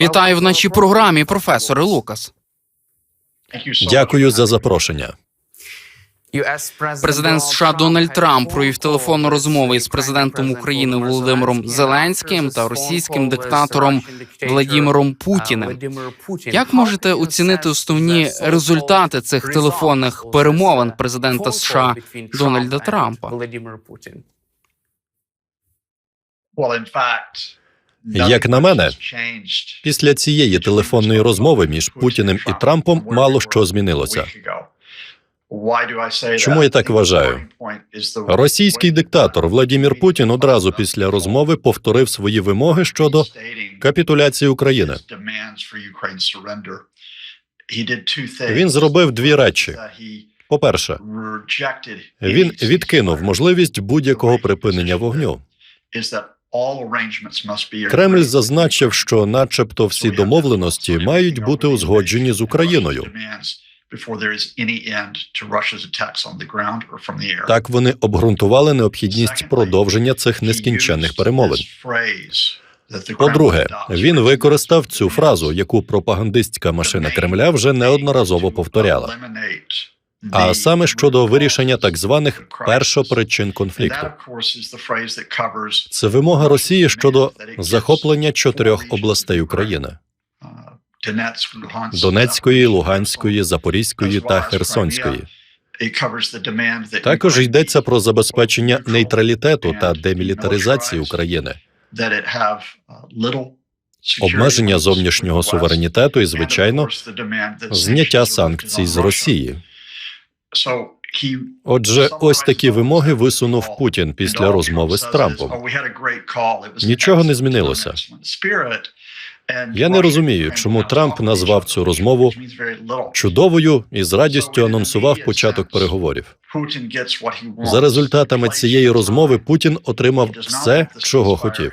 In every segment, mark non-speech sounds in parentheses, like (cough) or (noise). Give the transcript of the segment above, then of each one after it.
Вітаю в нашій програмі, професоре Лукас. Дякую за запрошення. Президент США Дональд Трамп провів телефонну розмову із президентом України Володимиром Зеленським та російським диктатором Владимиром Путіним. Як можете оцінити основні результати цих телефонних перемовин президента США Дональда Трампа? Як на мене, Після цієї телефонної розмови між Путіним і Трампом мало що змінилося. Чому я так вважаю? Російський диктатор Владимир Путін одразу після розмови повторив свої вимоги щодо капітуляції України. Він зробив дві речі. По-перше, він відкинув можливість будь-якого припинення вогню. Кремль зазначив, що, начебто, всі домовленості мають бути узгоджені з Україною. Так вони обґрунтували необхідність продовження цих нескінченних перемовин. По-друге, він використав цю фразу, яку пропагандистська машина Кремля вже неодноразово повторяла. А саме щодо вирішення так званих першопричин конфлікту. Це вимога Росії щодо захоплення чотирьох областей України: Донецької, Луганської, Запорізької та Херсонської. Також йдеться про забезпечення нейтралітету та демілітаризації України, обмеження зовнішнього суверенітету і, звичайно, зняття санкцій з Росії. Отже, ось такі вимоги висунув Путін після розмови з Трампом. Нічого не змінилося. Я не розумію, чому Трамп назвав цю розмову чудовою і з радістю анонсував початок переговорів. За результатами цієї розмови Путін отримав все, чого хотів.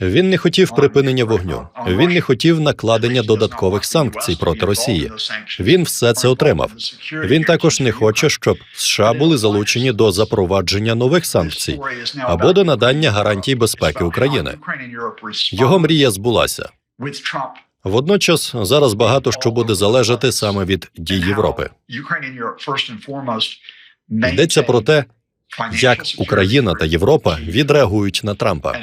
Він не хотів припинення вогню. Він не хотів накладення додаткових санкцій проти Росії. Він все це отримав. Він також не хоче, щоб США були залучені до запровадження нових санкцій або до надання гарантій безпеки України. Його мрія збулася. Водночас зараз багато що буде залежати саме від дій Європи. Йдеться про те, як Україна та Європа відреагують на Трампа.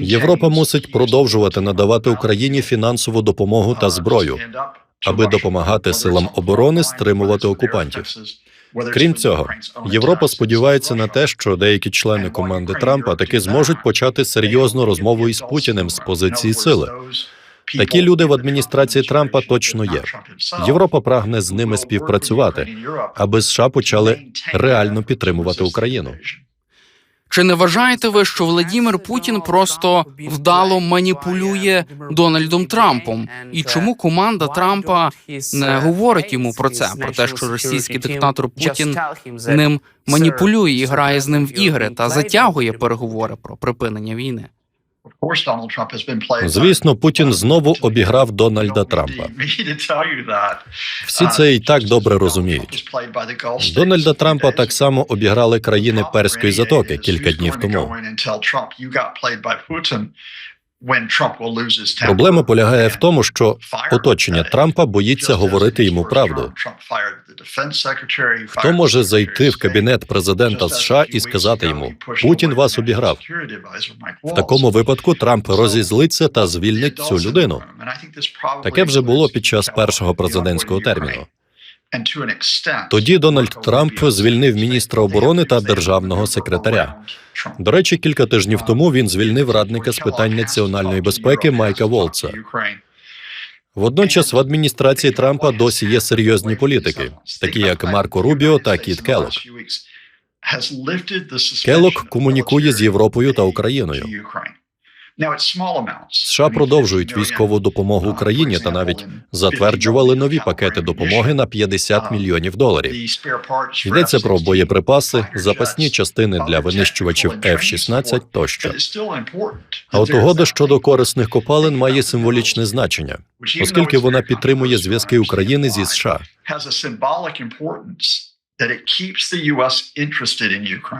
Європа мусить продовжувати надавати Україні фінансову допомогу та зброю, аби допомагати силам оборони стримувати окупантів. Крім цього, Європа сподівається на те, що деякі члени команди Трампа таки зможуть почати серйозну розмову із Путіним з позиції сили. Такі люди в адміністрації Трампа точно є. Європа прагне з ними співпрацювати, аби США почали реально підтримувати Україну. Чи не вважаєте ви, що Владимир Путін просто вдало маніпулює Дональдом Трампом? І чому команда Трампа не говорить йому про це? Про те, що російський диктатор Путін ним маніпулює і грає з ним в ігри та затягує переговори про припинення війни? Звісно, Путін знову обіграв Дональда Трампа. (laughs) Всі це і так добре розуміють. Дональда Трампа так само обіграли країни Перської затоки кілька днів тому. Проблема полягає в тому, що оточення Трампа боїться говорити йому правду. Хто може зайти в кабінет президента США і сказати йому Путін вас обіграв? В такому випадку Трамп розізлиться та звільнить цю людину. Таке вже було під час першого президентського терміну. Тоді Дональд Трамп звільнив міністра оборони та державного секретаря. До речі, кілька тижнів тому він звільнив радника з питань національної безпеки Майка Волца. Водночас в адміністрації Трампа досі є серйозні політики, такі як Марко Рубіо та Кіт Келок. Келок комунікує з Європою та Україною. США продовжують військову допомогу Україні та навіть затверджували нові пакети допомоги на 50 мільйонів доларів. Йдеться про боєприпаси, запасні частини для винищувачів F-16 тощо. А от угода щодо корисних копалин має символічне значення, оскільки вона підтримує зв'язки України зі США.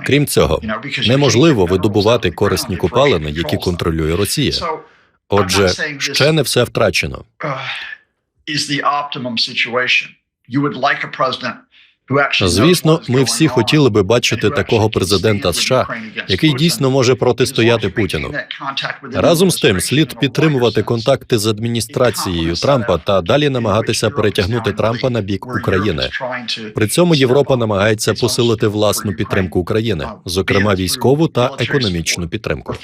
Крім цього, неможливо видобувати корисні копалини, які контролює Росія. Отже, ще не все втрачено. Звісно, ми всі хотіли би бачити такого президента США, який дійсно може протистояти Путіну. Разом з тим, слід підтримувати контакти з адміністрацією Трампа та далі намагатися перетягнути Трампа на бік України. При цьому Європа намагається посилити власну підтримку України, зокрема військову та економічну підтримку.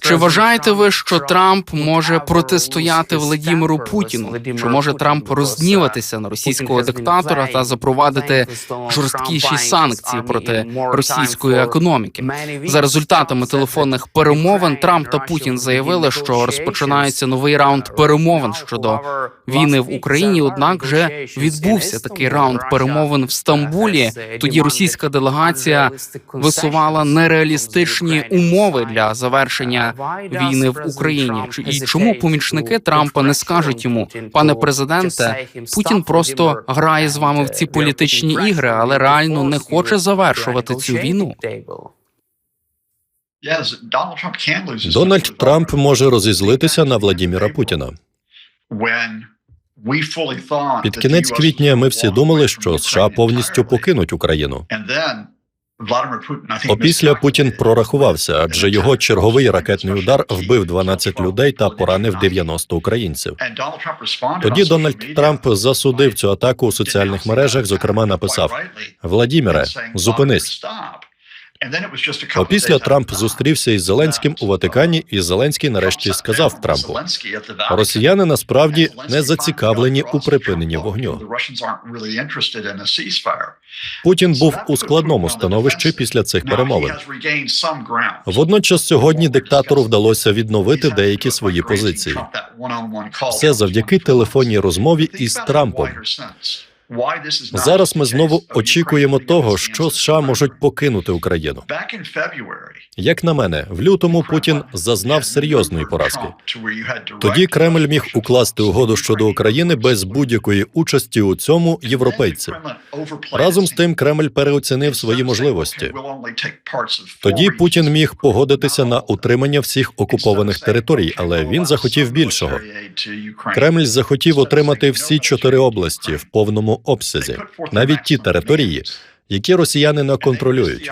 Чи вважаєте ви, що Трамп може протистояти Владіміру Путіну? Чи може Трамп розгніватися на російського диктатора та запровадити жорсткіші санкції проти російської економіки? За результатами телефонних перемовин Трамп та Путін заявили, що розпочинається новий раунд перемовин щодо війни в Україні. Однак вже відбувся такий раунд перемовин в Стамбулі. Тоді російська делегація висувала нереалістичні умови для завершення війни в Україні. І чому помічники Трампа не скажуть йому, пане президенте, Путін просто грає з вами в ці політичні ігри, але реально не хоче завершувати цю війну? Дональд Трамп може розізлитися на Владіміра Путіна. Під кінець квітня ми всі думали, що США повністю покинуть Україну. Опісля Путін прорахувався, адже його черговий ракетний удар вбив 12 людей та поранив 90 українців. Тоді Дональд Трамп засудив цю атаку у соціальних мережах. Зокрема, написав: Владіміре, зупинись. Опісля Трамп зустрівся із Зеленським у Ватикані, і Зеленський нарешті сказав Трампу: Росіяни насправді не зацікавлені у припиненні вогню. Путін був у складному становищі після цих перемовин. Водночас сьогодні диктатору вдалося відновити деякі свої позиції. Все завдяки телефонній розмові із Трампом. Зараз ми знову очікуємо того, що США можуть покинути Україну. Як на мене, в лютому Путін зазнав серйозної поразки. Тоді Кремль міг укласти угоду щодо України без будь-якої участі у цьому європейців. Разом з тим, Кремль переоцінив свої можливості. Тоді Путін міг погодитися на утримання всіх окупованих територій, але він захотів більшого. Кремль захотів отримати всі чотири області в повному обсязі, навіть ті території, які росіяни не контролюють.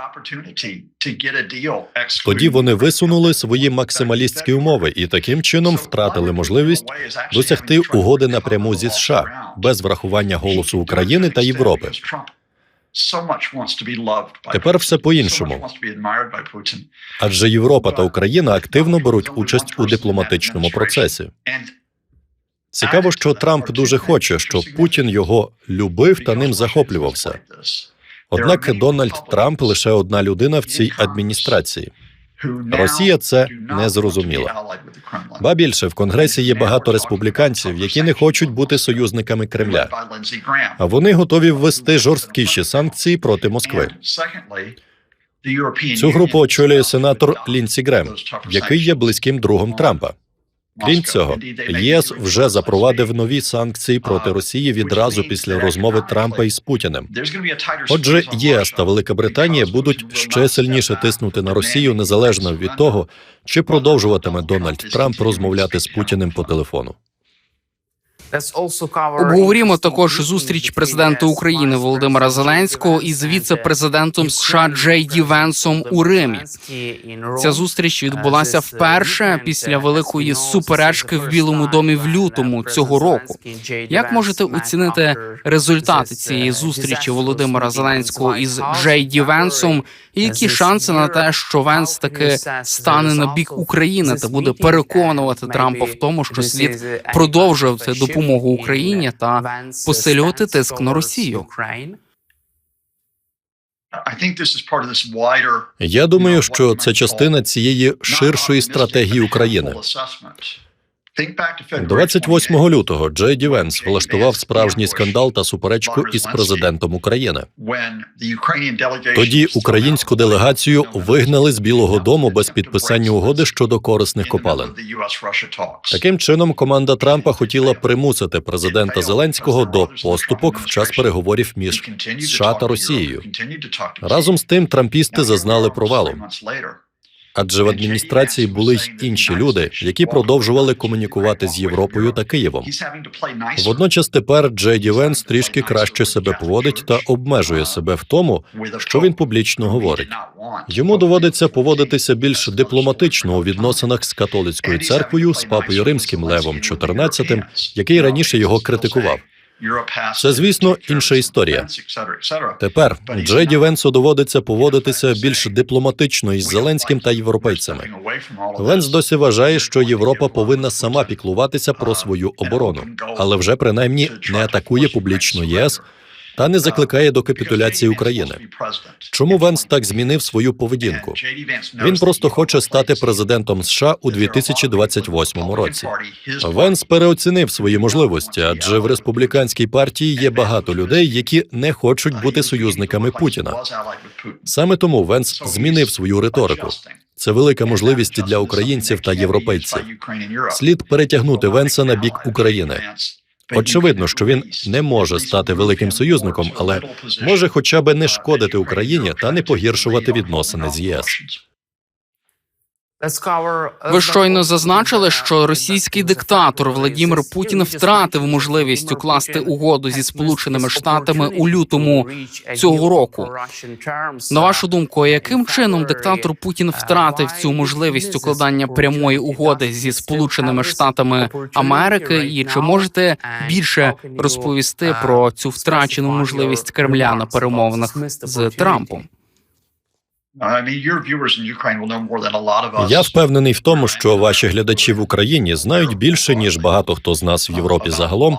Тоді вони висунули свої максималістські умови і таким чином втратили можливість досягти угоди напряму зі США без врахування голосу України та Європи. Тепер все по-іншому. Адже Європа та Україна активно беруть участь у дипломатичному процесі. Цікаво, що Трамп дуже хоче, щоб Путін його любив та ним захоплювався. Однак Дональд Трамп лише одна людина в цій адміністрації. Росія це не зрозуміла. Ба більше в Конгресі є багато республіканців, які не хочуть бути союзниками Кремля. А вони готові ввести жорсткіші санкції проти Москви. Цю групу очолює сенатор Лінсі Грем, який є близьким другом Трампа. Крім цього, ЄС вже запровадив нові санкції проти Росії відразу після розмови Трампа із Путіним. Отже, ЄС та Велика Британія будуть ще сильніше тиснути на Росію незалежно від того, чи продовжуватиме Дональд Трамп розмовляти з Путіним по телефону. Обговорімо також зустріч президента України Володимира Зеленського із віце-президентом США Джей Ді Венсом у Римі. Ця зустріч відбулася вперше після великої суперечки в Білому домі в лютому цього року. Як можете оцінити результати цієї зустрічі Володимира Зеленського із Джей Ді Венсом? І які шанси на те, що Венс таки стане на бік України та буде переконувати Трампа в тому, що слід продовжувати допомогу Україні та посилювати тиск на Росію? Я думаю, що це частина цієї ширшої стратегії України. 28 лютого Джей Ді Венс влаштував справжній скандал та суперечку із президентом України. Тоді українську делегацію вигнали з Білого Дому без підписання угоди щодо корисних копалин. Таким чином, команда Трампа хотіла примусити президента Зеленського до поступок в час переговорів між США та Росією. Разом з тим, трампісти зазнали провалу, адже в адміністрації були й інші люди, які продовжували комунікувати з Європою та Києвом. Водночас тепер Джей Ді Венс трішки краще себе поводить та обмежує себе в тому, що він публічно говорить. Йому доводиться поводитися більш дипломатично у відносинах з католицькою церквою, з папою римським Левом XIV, який раніше його критикував. Це, звісно, інша історія. Тепер Джеді Венсу доводиться поводитися більш дипломатично із Зеленським та європейцями. Венс досі вважає, що Європа повинна сама піклуватися про свою оборону, але вже принаймні не атакує публічно ЄС та не закликає до капітуляції України. Чому Венс так змінив свою поведінку? Він просто хоче стати президентом США у 2028 році. Венс переоцінив свої можливості, адже в республіканській партії є багато людей, які не хочуть бути союзниками Путіна. Саме тому Венс змінив свою риторику. Це велика можливість для українців та європейців. Слід перетягнути Венса на бік України. Очевидно, що він не може стати великим союзником, але може хоча б не шкодити Україні та не погіршувати відносини з ЄС. Ви щойно зазначили, що російський диктатор Владімір Путін втратив можливість укласти угоду зі Сполученими Штатами у лютому цього року. На вашу думку, яким чином диктатор Путін втратив цю можливість укладання прямої угоди зі Сполученими Штатами Америки? І чи можете більше розповісти про цю втрачену можливість Кремля на перемовинах з Трампом? Я впевнений в тому, що ваші глядачі в Україні знають більше ніж багато хто з нас в Європі загалом.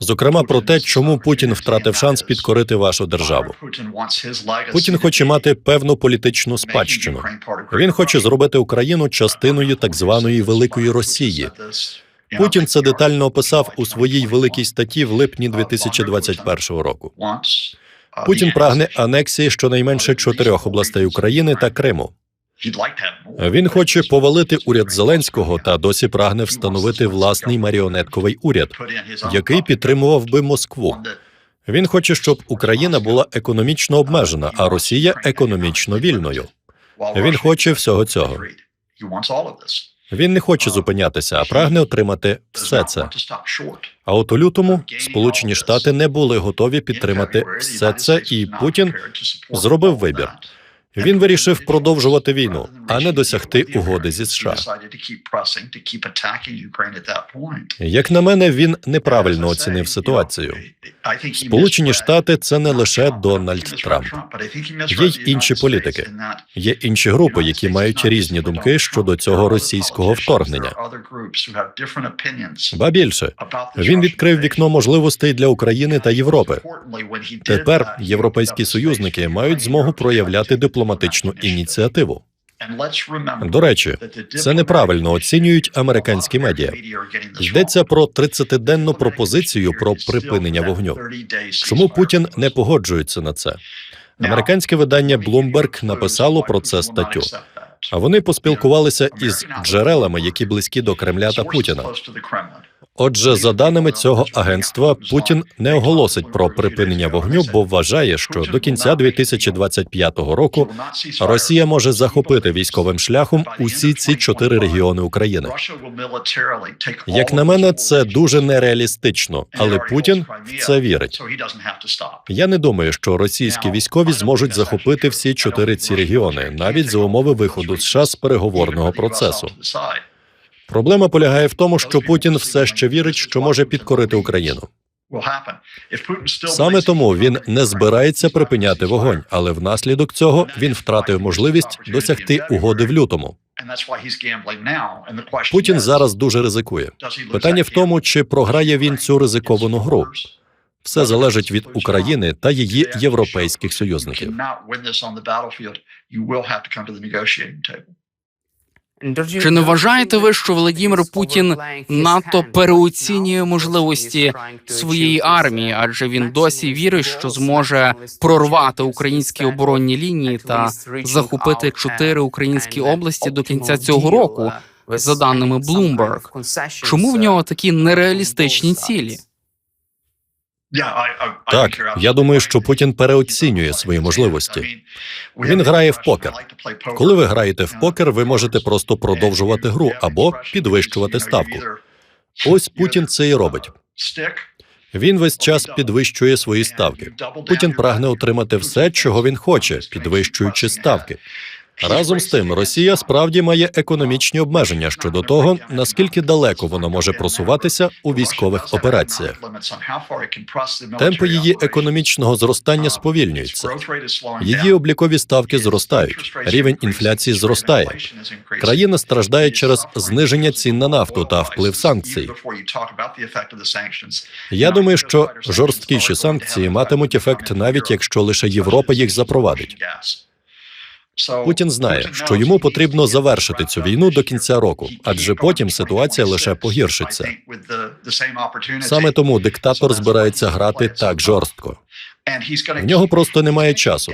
Зокрема, про те, чому Путін втратив шанс підкорити вашу державу. Путін хоче мати певну політичну спадщину. Він хоче зробити Україну частиною так званої великої Росії. Путін це детально описав у своїй великій статті в липні 2021 року. Путін прагне анексії щонайменше чотирьох областей України та Криму. Він хоче повалити уряд Зеленського та досі прагне встановити власний маріонетковий уряд, який підтримував би Москву. Він хоче, щоб Україна була економічно обмежена, а Росія економічно вільною. Він хоче всього цього. Він не хоче зупинятися, а прагне отримати все це. А от у лютому Сполучені Штати не були готові підтримати все це, і Путін зробив вибір. Він вирішив продовжувати війну, а не досягти угоди зі США. Як на мене, він неправильно оцінив ситуацію. Сполучені Штати це не лише Дональд Трамп. Є й інші політики. Є інші групи, які мають різні думки щодо цього російського вторгнення. Ба більше він відкрив вікно можливостей для України та Європи. Тепер європейські союзники мають змогу проявляти дипломатичну ініціативу. До речі, це неправильно оцінюють американські медіа. Йдеться про 30-денну пропозицію про припинення вогню. Чому Путін не погоджується на це? Американське видання Bloomberg написало про це статтю. А вони поспілкувалися із джерелами, які близькі до Кремля та Путіна. Отже, за даними цього агентства, Путін не оголосить про припинення вогню, бо вважає, що до кінця 2025 року Росія може захопити військовим шляхом усі ці чотири регіони України. Як на мене, це дуже нереалістично, але Путін в це вірить. Я не думаю, що російські військові зможуть захопити всі чотири ці регіони, навіть за умови виходу США з переговорного процесу. Проблема полягає в тому, що Путін все ще вірить, що може підкорити Україну. Саме тому він не збирається припиняти вогонь, але внаслідок цього він втратив можливість досягти угоди в лютому. Путін зараз дуже ризикує. Питання в тому, чи програє він цю ризиковану гру. Все залежить від України та її європейських союзників. Чи не вважаєте ви, що Володимир Путін надто переоцінює можливості своєї армії, адже він досі вірить, що зможе прорвати українські оборонні лінії та захопити чотири українські області до кінця цього року, за даними Bloomberg? Чому в нього такі нереалістичні цілі? Так, я думаю, що Путін переоцінює свої можливості. Він грає в покер. Коли ви граєте в покер, ви можете просто продовжувати гру або підвищувати ставку. Ось Путін це і робить. Він весь час підвищує свої ставки. Путін прагне отримати все, чого він хоче, підвищуючи ставки. Разом з тим, Росія справді має економічні обмеження щодо того, наскільки далеко вона може просуватися у військових операціях. Темпи її економічного зростання сповільнюються. Її облікові ставки зростають. Рівень інфляції зростає. Країна страждає через зниження цін на нафту та вплив санкцій. Я думаю, що жорсткіші санкції матимуть ефект навіть якщо лише Європа їх запровадить. Путін знає, що йому потрібно завершити цю війну до кінця року, адже потім ситуація лише погіршиться. Саме тому диктатор збирається грати так жорстко. В нього просто немає часу.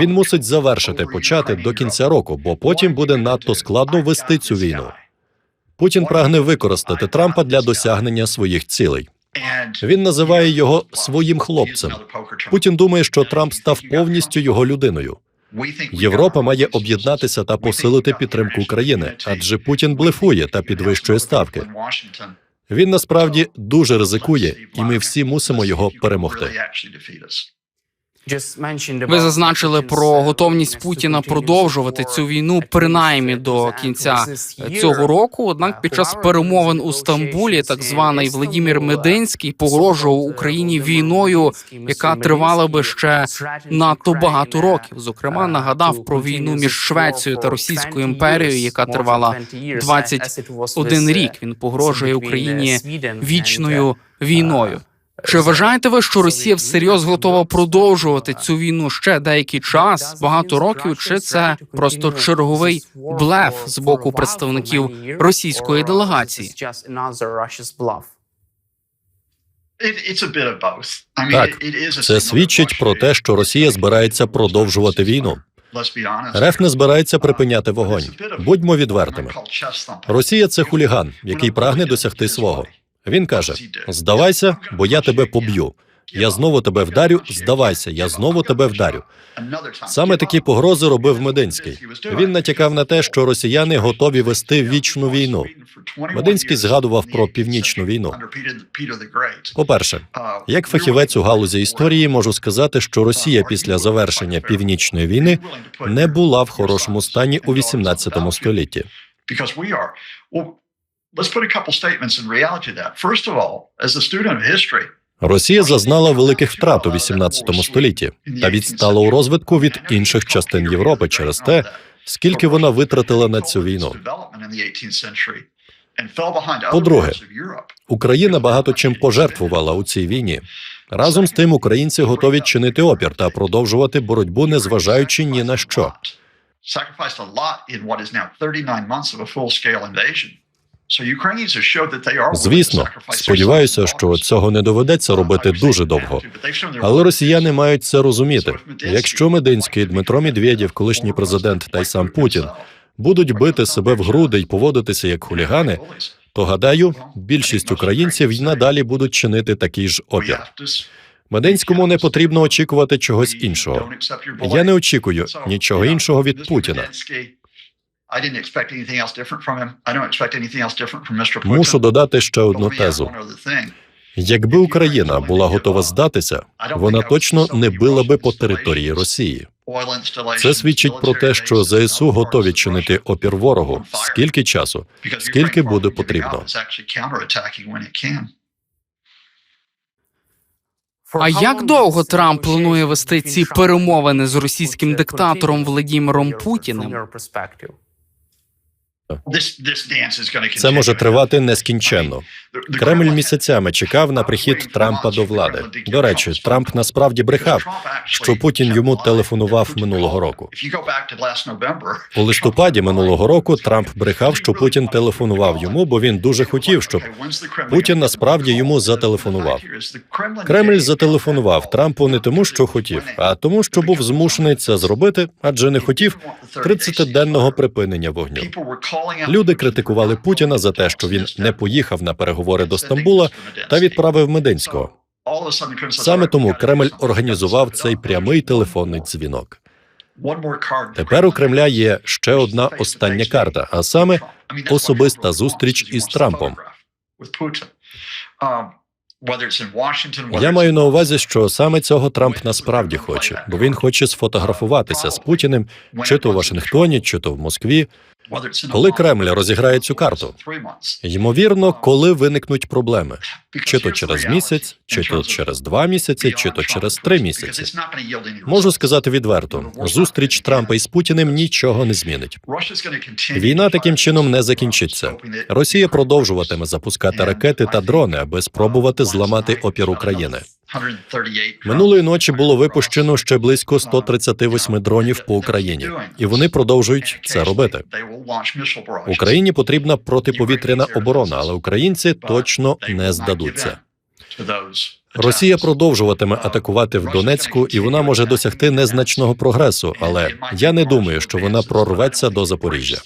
Він мусить завершити почати до кінця року, бо потім буде надто складно вести цю війну. Путін прагне використати Трампа для досягнення своїх цілей. Він називає його своїм хлопцем. Путін думає, що Трамп став повністю його людиною. Європа має об'єднатися та посилити підтримку України, адже Путін блефує та підвищує ставки. Він насправді дуже ризикує, і ми всі мусимо його перемогти. Ви зазначили про готовність Путіна продовжувати цю війну принаймні до кінця цього року. Однак, під час перемовин у Стамбулі, так званий Владімір Мединський погрожував Україні війною, яка тривала би ще надто багато років. Зокрема, нагадав про війну між Швецією та Російською імперією, яка тривала 21 рік. Він погрожує Україні вічною війною. Чи вважаєте ви, що Росія всерйоз готова продовжувати цю війну ще деякий час, багато років, чи це просто черговий блеф з боку представників російської делегації? Так, Це свідчить про те, що Росія збирається продовжувати війну. РФ не збирається припиняти вогонь. Будьмо відвертими. Росія це хуліган, який прагне досягти свого. Він каже: здавайся, бо я тебе поб'ю. Я знову тебе вдарю. Здавайся, я знову тебе вдарю. Саме такі погрози робив Мединський. Він натякав на те, що росіяни готові вести вічну війну. Мединський згадував про північну війну. По-перше, як фахівець у галузі історії можу сказати, що Росія після завершення північної війни не була в хорошому стані у 18 столітті. Let's put a couple statements in reality to that. First of all, as a student of history, Росія зазнала великих втрат у 18 столітті та відстала у розвитку від інших частин Європи через те, скільки вона витратила на цю війну. По-друге, Україна багато чим пожертвувала у цій війні. Разом з тим, українці готові чинити опір та продовжувати боротьбу, незважаючи ні на що. Звісно, сподіваюся, що цього не доведеться робити дуже довго. Але росіяни мають це розуміти. Якщо Мединський, Дмитро Медведєв, колишній президент та й сам Путін будуть бити себе в груди й поводитися як хулігани, то гадаю, більшість українців й надалі будуть чинити такий ж опір. Мединському не потрібно очікувати чогось іншого. Я не очікую нічого іншого від Путіна. Мушу додати ще одну тезу. Якби Україна була готова здатися, вона точно не била би по території Росії. Це свідчить про те, що ЗСУ готові чинити опір ворогу. скільки часу, скільки буде потрібно. А як довго Трамп планує вести ці перемовини з російським диктатором Владіміром Путіним? Це може тривати нескінченно. Кремль місяцями чекав на прихід Трампа до влади. До речі, Трамп насправді брехав, (laughs) що Путін йому телефонував минулого року. У листопаді минулого року Трамп брехав, що Путін телефонував йому, бо він дуже хотів, щоб Путін насправді йому зателефонував. Кремль зателефонував Трампу не тому, що хотів, а тому, що був змушений це зробити, адже не хотів 30-денного припинення вогню. Люди критикували Путіна за те, що він не поїхав на переговори до Стамбула та відправив Мединського. Саме тому Кремль організував цей прямий телефонний дзвінок. Тепер у Кремля є ще одна остання карта, а саме особиста зустріч із Трампом. Я маю на увазі, що саме цього Трамп насправді хоче, бо він хоче сфотографуватися з Путіним, чи то у Вашингтоні, чи то в Москві. Коли Кремль розіграє цю карту, Ймовірно, коли виникнуть проблеми, чи то через місяць, чи то через два місяці, чи то через три місяці. Можу сказати відверто, зустріч Трампа із Путіним нічого не змінить. Війна таким чином не закінчиться. Росія продовжуватиме запускати ракети та дрони, аби спробувати зламати опір України. Минулої ночі було випущено ще близько 138 дронів по Україні, і вони продовжують це робити. Україні потрібна протиповітряна оборона, але українці точно не здадуться. Росія продовжуватиме атакувати в Донецьку, і вона може досягти незначного прогресу, але я не думаю, що вона прорветься до Запоріжжя.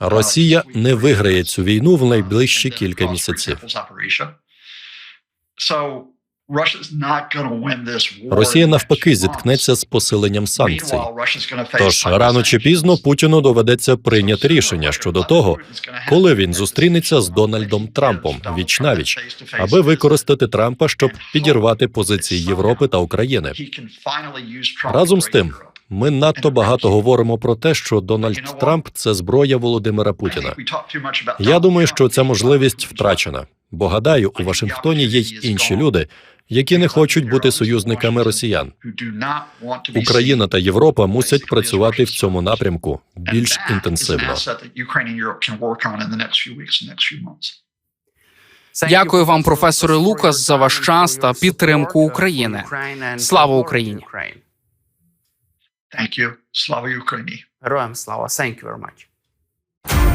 Росія не виграє цю війну в найближчі кілька місяців. Росія навпаки зіткнеться з посиленням санкцій. Тож рано чи пізно Путіну доведеться прийняти рішення щодо того, коли він зустрінеться з Дональдом Трампом віч навіч, аби використати Трампа, щоб підірвати позиції Європи та України. Разом з тим, ми надто багато говоримо про те, що Дональд Трамп це зброя Володимира Путіна. Я думаю, що ця можливість втрачена, бо гадаю, у Вашингтоні є й інші люди, які не хочуть бути союзниками росіян. Україна та Європа мусять працювати в цьому напрямку більш інтенсивно. Дякую вам, професоре Лукас, за ваш час та підтримку України. Слава Україні! Thank you. Слава Україні! Героям слава! Thank you very much.